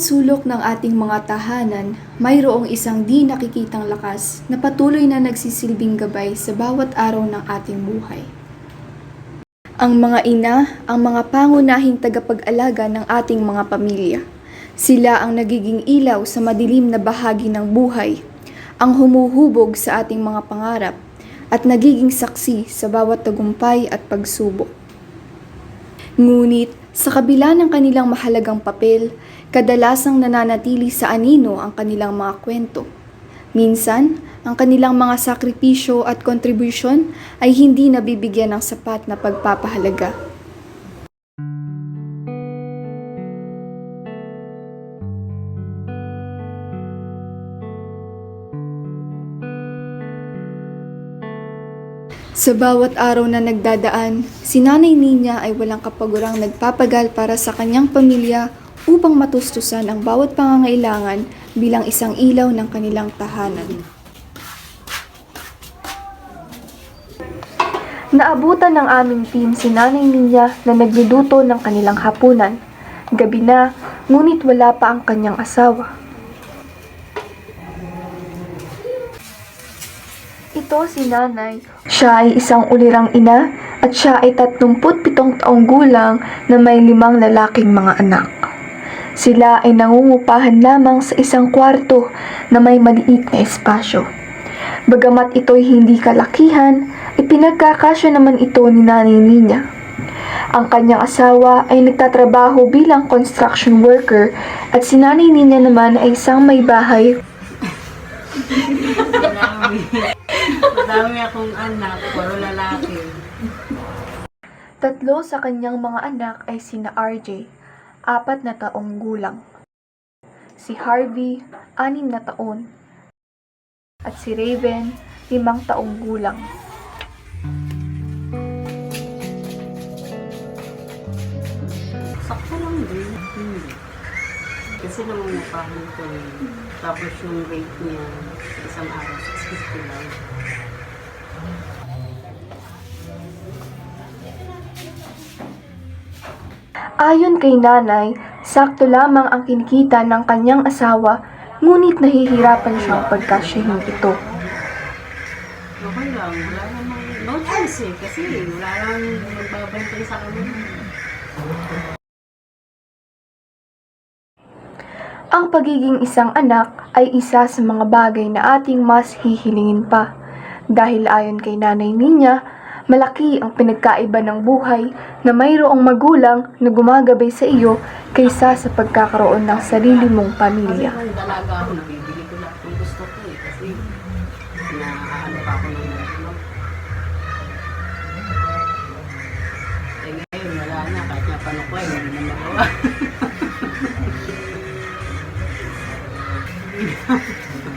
Bawat sulok ng ating mga tahanan, mayroong isang di nakikitang lakas na patuloy na nagsisilbing gabay sa bawat araw ng ating buhay. Ang mga ina, ang mga pangunahing tagapag-alaga ng ating mga pamilya. Sila ang nagiging ilaw sa madilim na bahagi ng buhay, ang humuhubog sa ating mga pangarap, at nagiging saksi sa bawat tagumpay at pagsubok. Ngunit, sa kabila ng kanilang mahalagang papel, kadalasang nananatili sa anino ang kanilang mga kwento. Minsan, ang kanilang mga sakripisyo at kontribusyon ay hindi nabibigyan ng sapat na pagpapahalaga. Sa bawat araw na nagdadaan, si Nanay Ninya ay walang kapagurang nagpapagal para sa kanyang pamilya upang matustusan ang bawat pangangailangan bilang isang ilaw ng kanilang tahanan. Naabutan ng aming team si Nanay Ninya na nagluluto ng kanilang hapunan. Gabi na, ngunit wala pa ang kanyang asawa. Ito si nanay. Siya ay isang ulirang ina at siya ay 37 taong gulang na may limang lalaking mga anak. Sila ay nangungupahan lamang sa isang kwarto na may maliit na espasyo. Bagamat ito'y hindi kalakihan, ipinagkakasya naman ito ni nanay niya. Ang kanyang asawa ay nagtatrabaho bilang construction worker at si nanay niya naman ay isang may bahay Madami akong anak, puro lalaki. Tatlo sa kanyang mga anak ay sina RJ, apat na taong gulang. Si Harvey, anim na taon. At si Raven, limang taong gulang. Sakto lang din. Hindi. Kasi nangungupahan ko eh. Tapos yung rate niya sa isang araw, 650 lang. Ayon kay nanay, sakto lamang ang kinikita ng kanyang asawa, ngunit nahihirapan siyang pagkasyahin ito. Okay lang, wala namang, no choice eh. Kasi wala lang magbabantay sa kanila. Ang pagiging isang anak ay isa sa mga bagay na ating mas hihilingin pa. Dahil ayon kay nanay niya, malaki ang pinagkaiba ng buhay na mayroong magulang na gumagabay sa iyo kaysa sa pagkakaroon ng sarili mong Kasi pamilya. kung dalaga ako, nabibili ko lahat ng gusto ko eh. Kasi naaano pa ako ng ano. Eh ngayon, wala na. Kahit nga paano ko eh, hindi na magawa.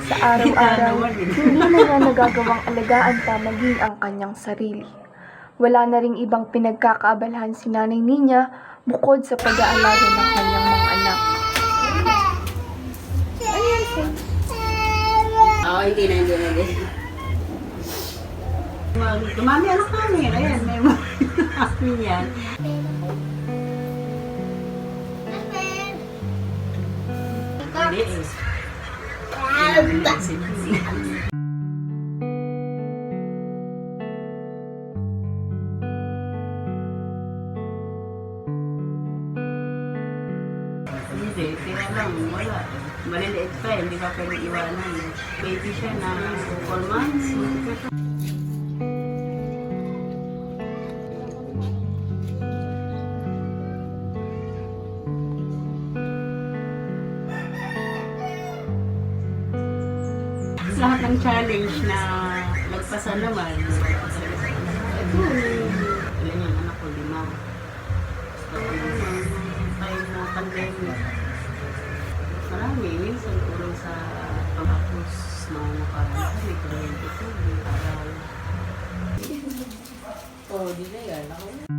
Sa araw-araw, hindi na niya nagagawang alagaan pa maging ang kanyang sarili. Wala na ring ibang pinagkakaabalahan si nanay niya bukod sa pag-aalaga ng kanyang mga anak. Oo, hindi na, hindi na, hindi na. Dumami anak namin. Ayan, may namin yan. Hindi sila. Hindi, ka pwede iwanan. Baby siya na 4 months. Lahat ng challenge na nagpasa naman. Ito, ilan yung anak ko, lima. So, time na pandemic, marami. Minsan tulong sa pagkakos na nakaraan. May kuryente ko, may aral. Oh, di na yan. Ako na,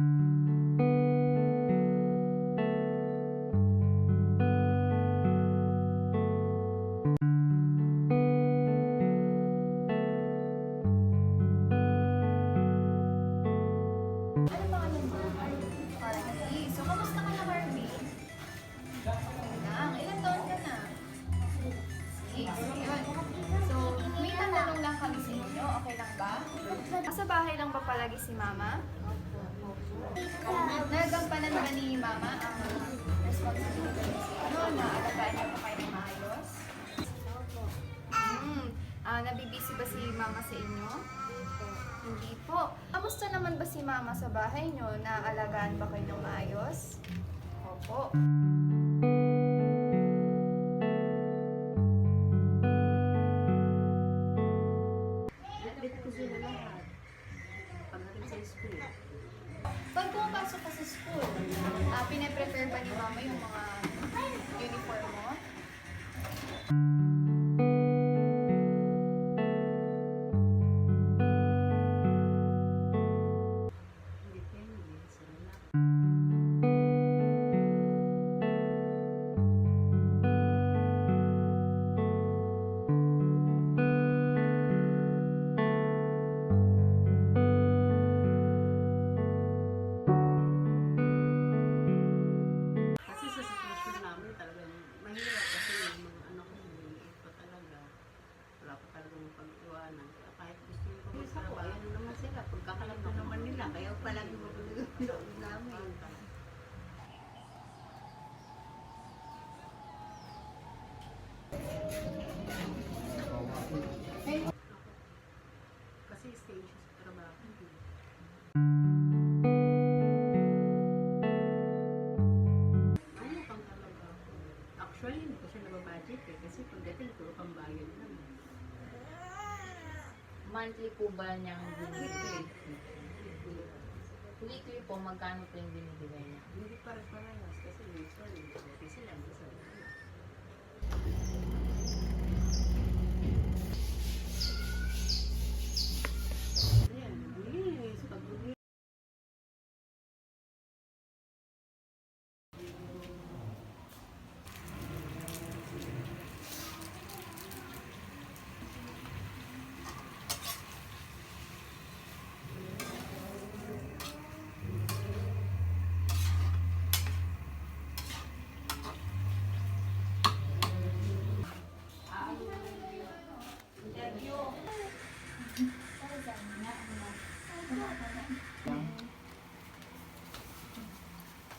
Mama? Nagampanan ba ni Mama ang responsibilities ano, na alagaan niyo po kayo ng maayos? Hmm. Ah, nabibisi ba si Mama sa inyo? Hindi po. Kamusta naman ba si Mama sa bahay niyo? Naalagaan ba kayo ng maayos? Opo. Bit-bit Pag pumapasok ka sa school, ah, pinaprepare ba ni Mama yung mga uniform mo? Monthly po ba niyang binibigay? Weekly po, magkano po yung binibigay niya? Hindi pare-parehas kasi minsan, dati sila, minsan wala. Ayan, bilis. Pag-bilis.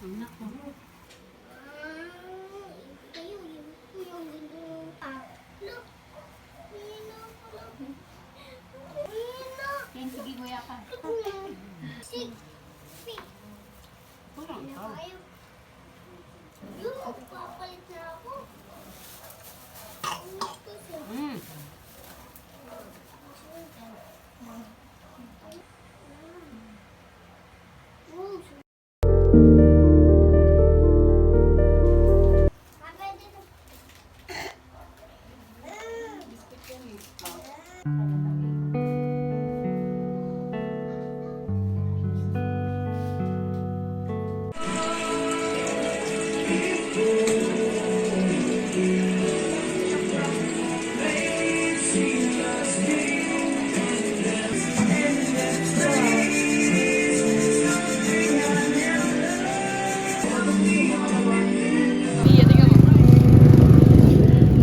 Anak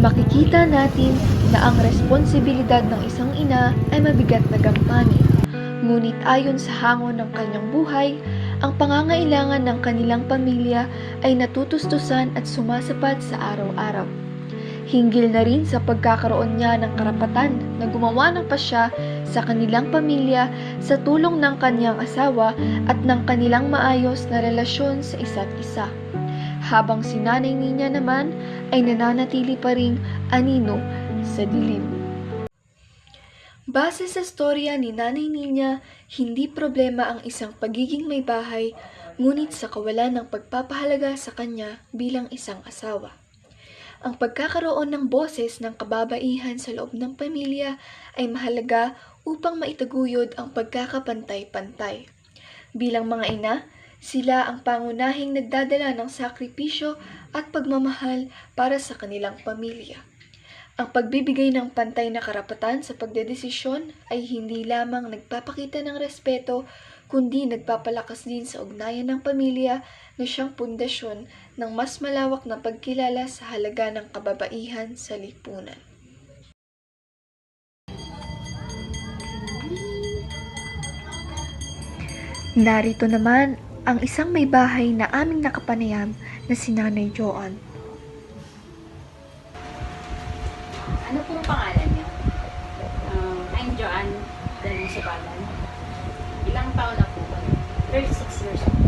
Makikita natin na ang responsibilidad ng isang ina ay mabigat na gampanin. Ngunit ayon sa hangon ng kanyang buhay, ang pangangailangan ng kanilang pamilya ay natutustusan at sumasapat sa araw-araw. Hinggil na rin sa pagkakaroon niya ng karapatan na gumawa ng pasya sa kanilang pamilya sa tulong ng kanyang asawa at ng kanilang maayos na relasyon sa isa't isa. Habang si Nanay Ninya naman ay nananatili pa ring anino sa dilim. Base sa storya ni Nanay Ninya, hindi problema ang isang pagiging may bahay, ngunit sa kawalan ng pagpapahalaga sa kanya bilang isang asawa. Ang pagkakaroon ng boses ng kababaihan sa loob ng pamilya ay mahalaga upang maitaguyod ang pagkakapantay-pantay. Bilang mga ina, sila ang pangunahing nagdadala ng sakripisyo at pagmamahal para sa kanilang pamilya. Ang pagbibigay ng pantay na karapatan sa pagdedesisyon ay hindi lamang nagpapakita ng respeto, kundi nagpapalakas din sa ugnayan ng pamilya na siyang pundasyon ng mas malawak na pagkilala sa halaga ng kababaihan sa lipunan. Narito naman ang isang may bahay na aming nakapanayam na si Nanay Joan. Ano pong pangalan niyo? Um, I'm Joanne Daniel Subalan. Ilang taon na po kayo? 36 years old.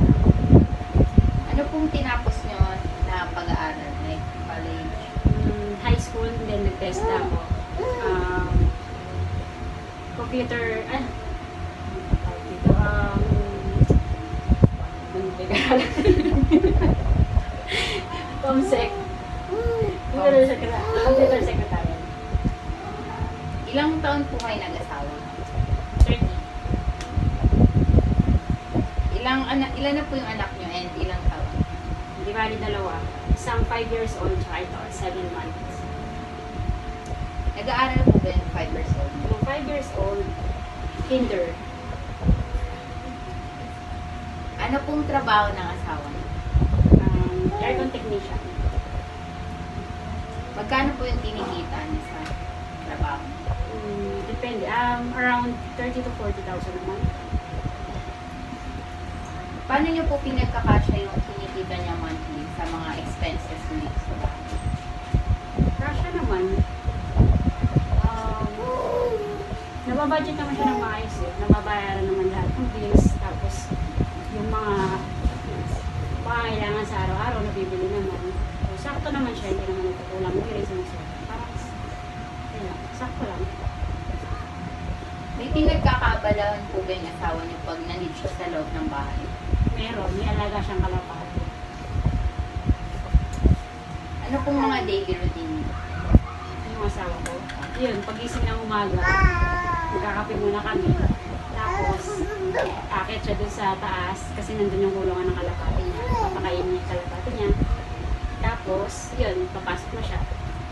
Ano pong tinapos niyo na pag-aaral? Like college? Mm, high school, then nag-test na ako. Um, computer, ah, dito? Um? Comsec. Computer secretary. Computer secretary. Ilang taon po kayo nag-asawa? 30. Ilang anak, ilan na po yung anak niyo and ilang taon? Di bali dalawa. Isang 5 years old, tsaka ito, 7 months. Nag-aaral po ba yung 5 years old? Yung 5 years old, kinder. Ano pong trabaho ng asawa niyo? Um, aircon technician. Magkano po yung kinikita niya sa trabaho? Mm, depende. Um, around 30 to 40,000 naman. Paano niyo po pinagkakasya yung kinikita niya monthly sa mga expenses niyo sa bahay? Kasha naman. Um, nababudget naman siya ng maayos eh. Nababayaran naman lahat ng bills. Tapos, yung mga pangangailangan sa araw-araw, nabibili naman. So, sakto naman siya. Hindi naman nagkukulang. Hindi rin sinusunod. Parang, yun lang. Sakto lang. May pinagkakaabalahan po ba yung asawa niyo pag nandito siya sa loob ng bahay? Meron. May alaga siyang kalapate. Ano pong mga daily routine niyo? yung asawa ko. Yun, pagising ng umaga, magkakape muna kami. Tapos, akit siya dun sa taas kasi nandun yung kulungan ng kalapati niya. Papakain niya yung kalapati niya. Tapos, yun, papasok na siya.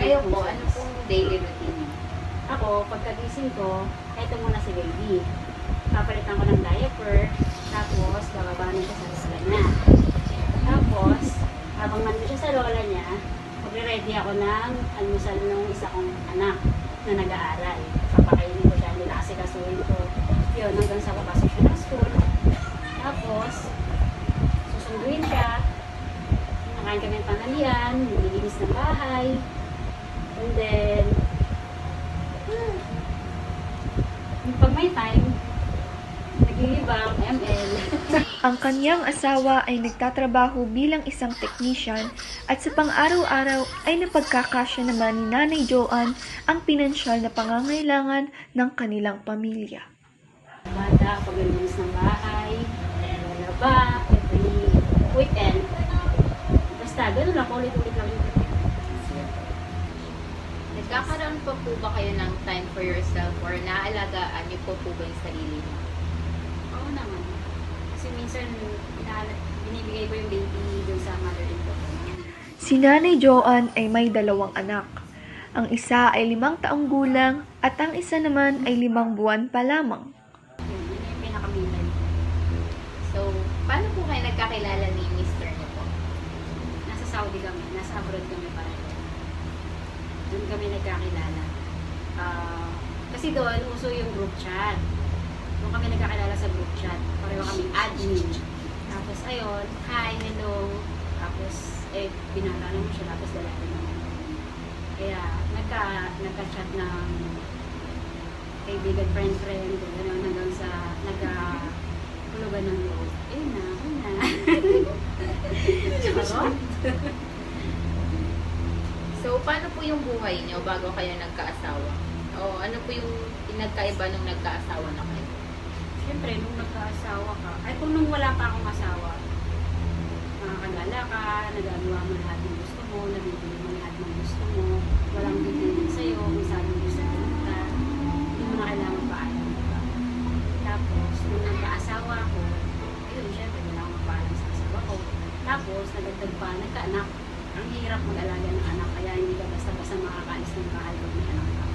Kayo po, ano pong daily routine niyo? Ako, pagkagising ko, eto muna si baby. Papalitan ko ng diaper, tapos bababa na siya sa sasakyan niya. Tapos, habang nandun siya sa lola niya, magre-ready ako ng almusal ng isa kong anak na nag-aaral. Papakainin ko siya, na kasi kasuhin ko. Yun, hanggang sa papasok siya ng school. Tapos, susunduin siya. Nakain kami ng tanghalian, nililinis ng bahay. And then, yung pag may time, naglilibang, ML. Ang kanyang asawa ay nagtatrabaho bilang isang technician at sa pang-araw-araw ay napagkakasya naman ni Nanay Joan ang pinansyal na pangangailangan ng kanilang pamilya. Bata, paglilinis ng bahay, lalaba, every weekend. Basta, ganun lang, ulit-ulit lang yun. Nagkakaroon pa po ba kayo ng time for yourself or naalagaan niyo po po ba yung sarili niyo? Oo naman. Kasi minsan, binibigay ko yung baby dun sa mother-in-law ko. Si Nanay Joan ay may dalawang anak. Ang isa ay limang taong gulang at ang isa naman ay limang buwan pa lamang. Yun, yun yung pinakamitan. So, paano po kayo nagkakilala ni Mr. niyo po? Nasa Saudi kami, nasa abroad kami pareho. Doon kami nagkakilala. Ah, kasi doon, uso yung group chat. Doon kami nagkakilala sa group chat. Pareho kami admin. Tapos ayun, hi, hello. Tapos, eh, binata naman siya, tapos lalaki naman. Kaya, nagka, nagka-chat ng kaibigan, friend, friend, gano'n, hanggang sa nagka hulugan ng loob. Eh na, na. Charot. So, paano po yung buhay niyo bago kayo nagkaasawa? O ano po yung pinagkaiba nung nagkaasawa na kayo? Siyempre, nung nagkaasawa ka, ay kung nung wala pa akong asawa, makakagala ka, nagagawa mo lahat ng gusto mo, nabibili mo lahat ng gusto mo, walang bibili sa'yo, kung saan mo gusto pumunta, hindi mo na kailangan paalam ka. Tapos, nung nagkaasawa ako, ayun, siyempre, wala akong paalam sa asawa ko. Tapos, nagagdag pa, nagkaanak. Ang hirap mag-alaga ng anak, kaya hindi ka basta-basta makakaalis ng bahay kung may anak ka.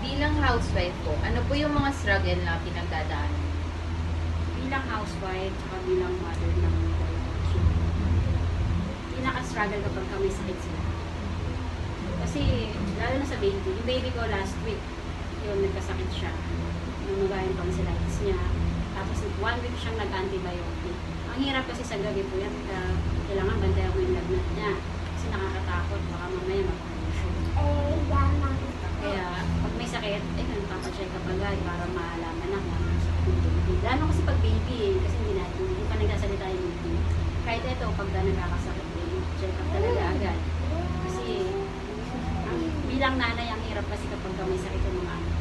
Bilang housewife po, ano po yung mga struggle na pinagdadaanan? bilang housewife at bilang mother ng. Pinaka-struggle kapag kami sakit sila. Kasi, lalo na sa baby, yung baby ko last week, yun, nagkasakit siya. yung nagayon tonsillitis niya. Tapos one week siyang nag-antibiotic. Ang hirap kasi sa gabi po yan, kaya kailangan bantayan ko yung lagnat niya. Kasi nakakatakot, baka mamaya mag-pollution. Kaya pag may sakit, eh, nagpapacheck up agad para malaman na kung ano sakit ng baby. Lalo kasi pag baby, eh, kasi hindi natin, hindi pa nagsasalita yung baby. Kahit ito, pag na nagkakasakit din, check up talaga agad. Kasi ang, bilang nanay, ang hirap kasi kapag may sakit yung mga anak.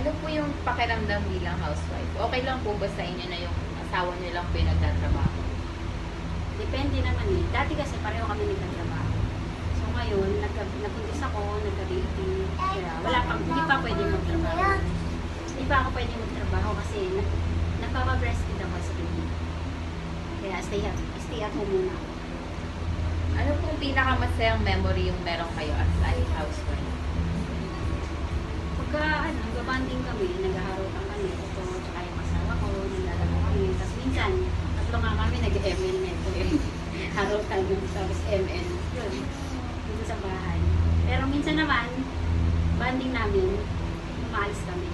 Ano po yung pakiramdam bilang housewife? Okay lang po ba sa inyo na yung asawa niyo lang po yung nagtatrabaho? Depende naman eh. Dati kasi pareho kami nagtatrabaho. So ngayon, nagka, nabuntis ako, nagka-baby. Kaya wala pa, hindi pa pwede magtrabaho. Hindi pa ako pwede magtrabaho kasi nag, nagpapabreastfeed ako sa baby. Kaya stay at, stay at home muna ako. Ano pong pinakamasayang memory yung meron kayo as a housewife? Pagka, ano, nagbabanding kami, naghaharutan kami, ito, tsaka yung asawa ko, naglalaro kami. Tapos minsan, tatlo nga kami, nag-ML neto eh. Harutan, tapos ML. Yun, dito sa bahay. Pero minsan naman, banding namin, umaalis kami.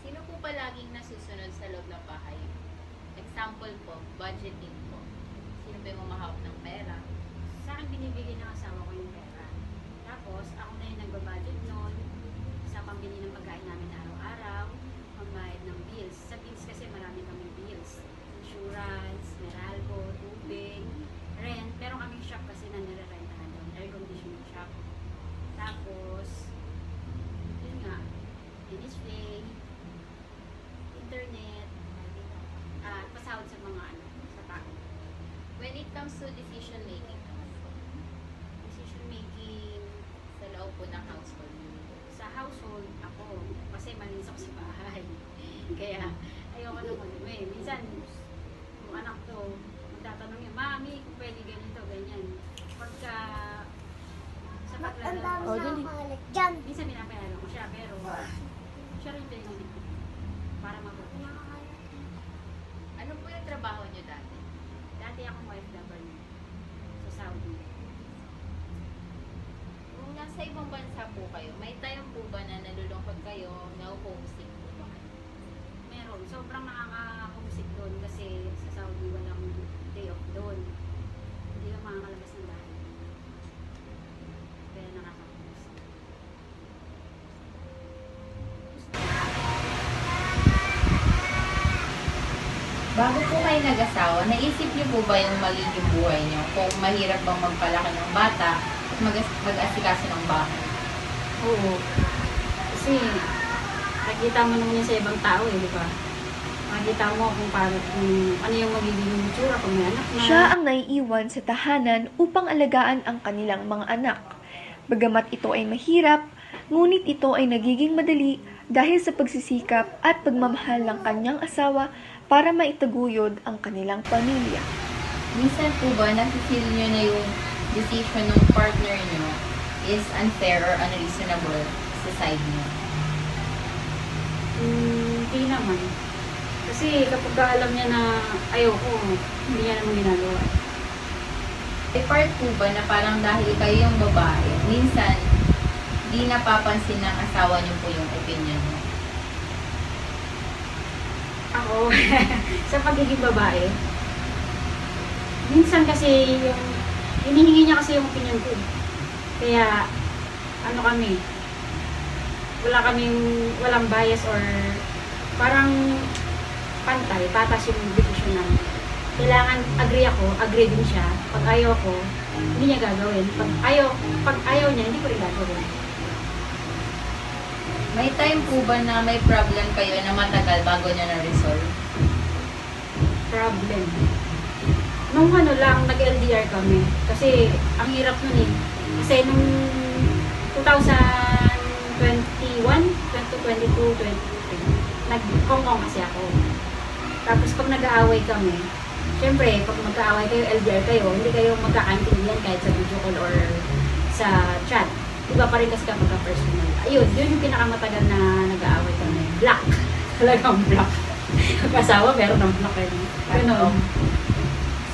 Sino po palaging nasusunod sa loob ng bahay? Example po, budgeting po. Sino ba yung umahawak ng pera? Sa akin, binibigay ng asawa ko yung pera. Tapos, ako na yung nagbabudget noon sa pambili ng pagkain namin araw-araw, pambayad ng bills. Sa bills kasi marami kami bills. Insurance, Meralco, tubig, rent. Pero kaming shop kasi na nire-rentahan doon. Air conditioning shop. Tapos, yun nga, display, internet, at pasahod sa mga ano, sa tao. When it comes to decision making naman po, Decision making, sa loob po ng household sa household ako kasi malinis ako sa bahay. Kaya ayoko na mo eh. Minsan, yung anak to, magtatanong niya, Mami, kung pwede ganito, ganyan. Pagka sa paglalaro, Oh, dali. minsan pinapayalo ko siya, pero siya rin ko para mabuti. Ano po yung trabaho niyo dati? Dati akong OFW sa Saudi. Nasa ibang bansa po kayo, may time po ba na nalulungkot kayo, na-homesick po ba? Meron. Sobrang nakaka-homesick doon kasi sa Saudi walang day off doon. Hindi ka makakalabas ng bahay. Kaya nakaka-homesick. Bago po kayo nag-asawa, naisip niyo po ba yung magiging buhay niyo? Kung mahirap bang magpalaki ng bata mag-asikaso ng bahay? Oo. Kasi nakita mo naman yun sa ibang tao eh, di ba? Makikita mo kung paano, kung ano yung magiging tsura kung may anak na. Siya ang naiiwan sa tahanan upang alagaan ang kanilang mga anak. Bagamat ito ay mahirap, ngunit ito ay nagiging madali dahil sa pagsisikap at pagmamahal ng kanyang asawa para maitaguyod ang kanilang pamilya. Minsan po ba nafe-feel niyo na yung decision ng partner niyo is unfair or unreasonable sa side niyo? Hmm, Hindi naman. Kasi kapag ka alam niya na ayoko, hindi niya naman ginagawa. May part po ba na parang dahil kayo yung babae, minsan di napapansin ng asawa niyo po yung opinion niyo? Ako, sa pagiging babae, minsan kasi yung, hinihingi niya kasi yung opinion ko. Kaya, ano kami, wala kaming, walang bias or parang pantay, patas yung decision namin. Kailangan agree ako, agree din siya. Pag ayaw ko, hindi niya gagawin. Pag ayaw, pag ayaw niya, hindi ko rin gagawin. May time po ba na may problem kayo na matagal bago niyo na-resolve? problem. Nung ano lang, nag-LDR kami. Kasi, ang hirap nun eh. Kasi nung 2021, 2022, 2023, nag-Hong kasi ako. Tapos pag nag-aaway kami, syempre, pag mag-aaway kayo, LDR kayo, hindi kayo magkakaintindihan kahit sa video call or sa chat. Iba pa rin kasi kapag personal. Ayun, yun yung pinakamatagal na nag-aaway kami. Black. Talagang black. Mag-asawa, meron ng black eh. Ganun.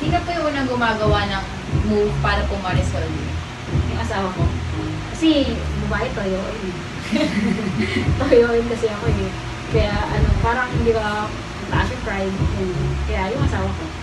Sino po yung unang gumagawa ng move para po ma-resolve? asawa ko. Kasi babae toyoin. toyoin kasi ako eh. Kaya ano, parang hindi ka mataas yung pride. Kaya yung asawa ko.